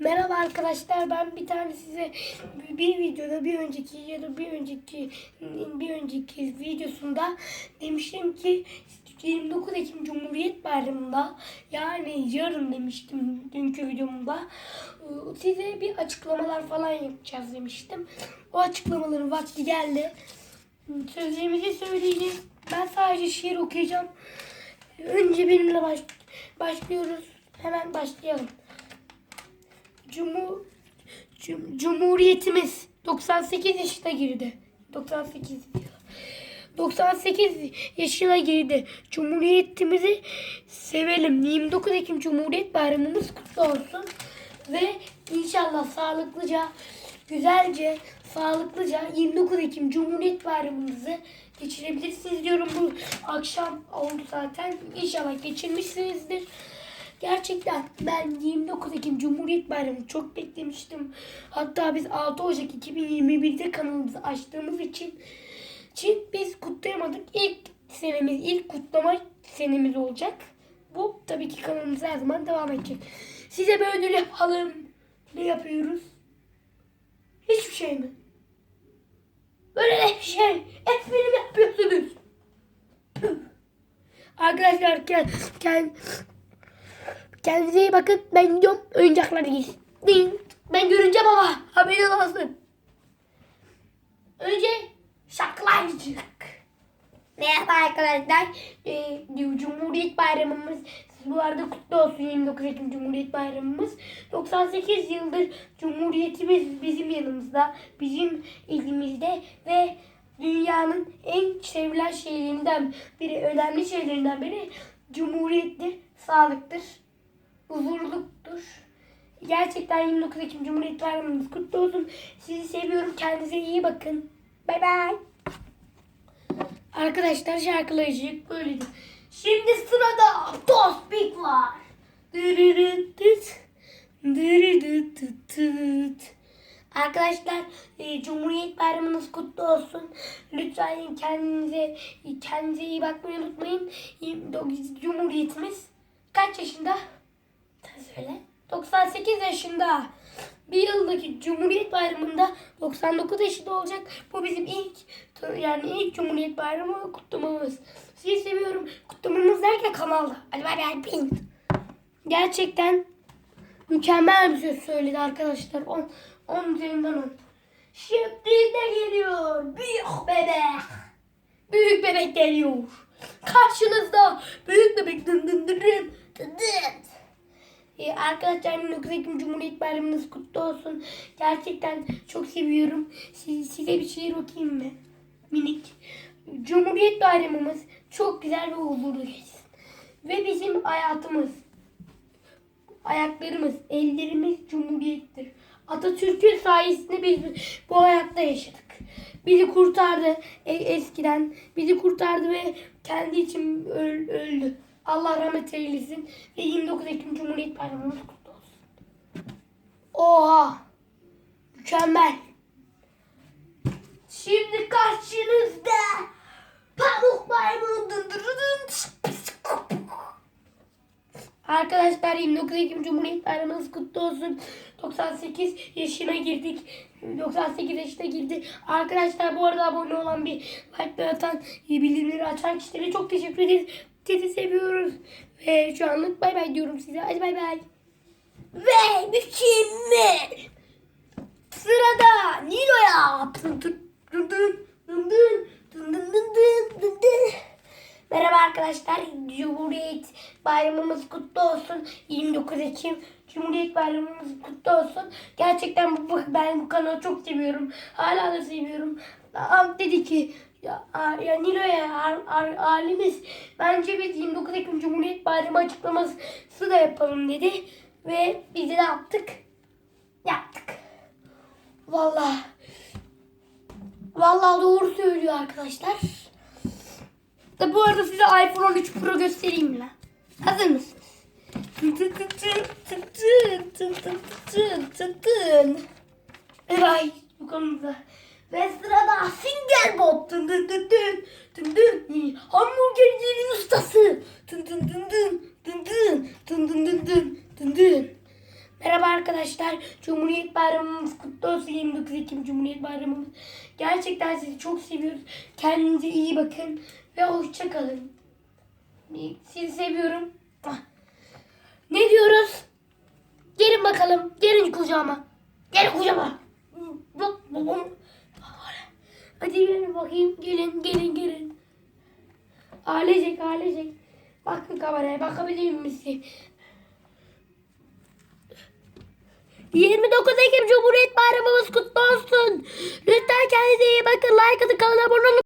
Merhaba arkadaşlar ben bir tane size bir videoda bir önceki ya da bir önceki bir önceki videosunda demiştim ki 29 Ekim Cumhuriyet Bayramı'nda yani yarın demiştim dünkü videomda size bir açıklamalar falan yapacağız demiştim. O açıklamaların vakti geldi. Sözlerimizi söyleyeceğim. Ben sadece şiir okuyacağım. Önce benimle baş, başlıyoruz. Hemen başlayalım. Cumhur, Cum- Cumhuriyetimiz 98 yaşına girdi. 98 yıl. 98 yaşına girdi. Cumhuriyetimizi sevelim. 29 Ekim Cumhuriyet Bayramımız kutlu olsun. Ve inşallah sağlıklıca, güzelce, sağlıklıca 29 Ekim Cumhuriyet Bayramımızı geçirebilirsiniz diyorum. Bu akşam oldu zaten. İnşallah geçirmişsinizdir. Gerçekten ben 29 Ekim Cumhuriyet Bayramı çok beklemiştim. Hatta biz 6 Ocak 2021'de kanalımızı açtığımız için için biz kutlayamadık. İlk senemiz, ilk kutlama senemiz olacak. Bu tabii ki kanalımız her zaman devam edecek. Size bir ödül yapalım. Ne yapıyoruz? Hiçbir şey mi? Böyle bir şey. Espri mi yapıyorsunuz? Arkadaşlar gel, gel, Kendinize iyi bakın. Ben gidiyorum. Oyuncakları giysin. Ben görünce baba. Haberin olsun. Önce şarkılayacak. Merhaba arkadaşlar. Ee, Cumhuriyet Bayramımız bu arada kutlu olsun 29 Ekim Cumhuriyet Bayramımız. 98 yıldır Cumhuriyetimiz bizim yanımızda, bizim elimizde ve dünyanın en sevilen şeylerinden biri, önemli şeylerinden biri Cumhuriyettir, sağlıktır huzurluktur. Gerçekten 29 Ekim Cumhuriyet Bayramınız kutlu olsun. Sizi seviyorum. Kendinize iyi bakın. Bay bay. Arkadaşlar şarkılayıcı böyleydi. Şimdi sırada Tospik var. Arkadaşlar e, Cumhuriyet Bayramınız kutlu olsun. Lütfen kendinize kendinize iyi bakmayı unutmayın. Cumhuriyetimiz kaç yaşında? Söyle. 98 yaşında. Bir yıldaki Cumhuriyet Bayramı'nda 99 yaşında olacak. Bu bizim ilk yani ilk Cumhuriyet Bayramı kutlamamız. Sizi seviyorum. Kutlamamız derken kanalda. Hadi bay bay. Pin. Gerçekten mükemmel bir söz söyledi arkadaşlar. 10 10 üzerinden 10. Şimdi ne geliyor? Büyük bebek. Büyük bebek geliyor. Karşınızda büyük bebek dın dın Ee, arkadaşlar 29 Ekim Cumhuriyet Bayramınız kutlu olsun. Gerçekten çok seviyorum. Siz, size bir şiir okuyayım mı? Minik. Cumhuriyet Bayramımız çok güzel ve huzurlu geçsin. Ve bizim hayatımız, ayaklarımız, ellerimiz Cumhuriyettir. Atatürk'ün sayesinde biz bu hayatta yaşadık. Bizi kurtardı e- eskiden. Bizi kurtardı ve kendi için öl- öldü. Allah rahmet eylesin. Ve 29 Ekim Cumhuriyet Bayramımız kutlu olsun. Oha! Mükemmel. Şimdi karşınızda Pamuk Maymun. Arkadaşlar 29 Ekim Cumhuriyet Bayramımız kutlu olsun. 98 yaşına girdik. 98 yaşına girdi. Arkadaşlar bu arada abone olan bir like atan, bildirimleri açan kişilere çok teşekkür ederiz. Sizi seviyoruz. Ve şu anlık bay bay diyorum size. Hadi bay bay. Ve mükemmel. Sırada Nilo'ya. Merhaba arkadaşlar. Cumhuriyet bayramımız kutlu olsun. 29 Ekim Cumhuriyet bayramımız kutlu olsun. Gerçekten bu, ben bu kanalı çok seviyorum. Hala da seviyorum. Am dedi ki ya, ya Nilo'ya halimiz bence biz 29 Ekim Cumhuriyet Bayramı açıklaması da yapalım dedi. Ve biz de yaptık. Yaptık. Vallahi. Vallahi doğru söylüyor arkadaşlar. Da bu arada size iPhone 13 Pro göstereyim mi? Hazır mısınız? Bay bay bu konuda. Ve sırada Singelbob. Tın tın tın tın. Tın tın. Hamburgercilerin ustası. Tın tın tın tın. Tın tın. Tın tın tın tın. Tın tın. Merhaba arkadaşlar. Cumhuriyet Bayramımız kutlu olsun 29 Ekim Cumhuriyet Bayramımız. Gerçekten sizi çok seviyoruz. Kendinize iyi bakın ve hoşça kalın. Sizi seviyorum. Ne diyoruz? Gelin bakalım. Gelin kucağıma. Gelin kucağıma. Yok babam. Hadi gelin bakayım. Gelin gelin gelin. Ailecek ailecek. Bakın kameraya bakabilir misin? 29 Ekim Cumhuriyet Bayramımız kutlu olsun. Lütfen kendinize iyi bakın. Like atın kanala abone olun.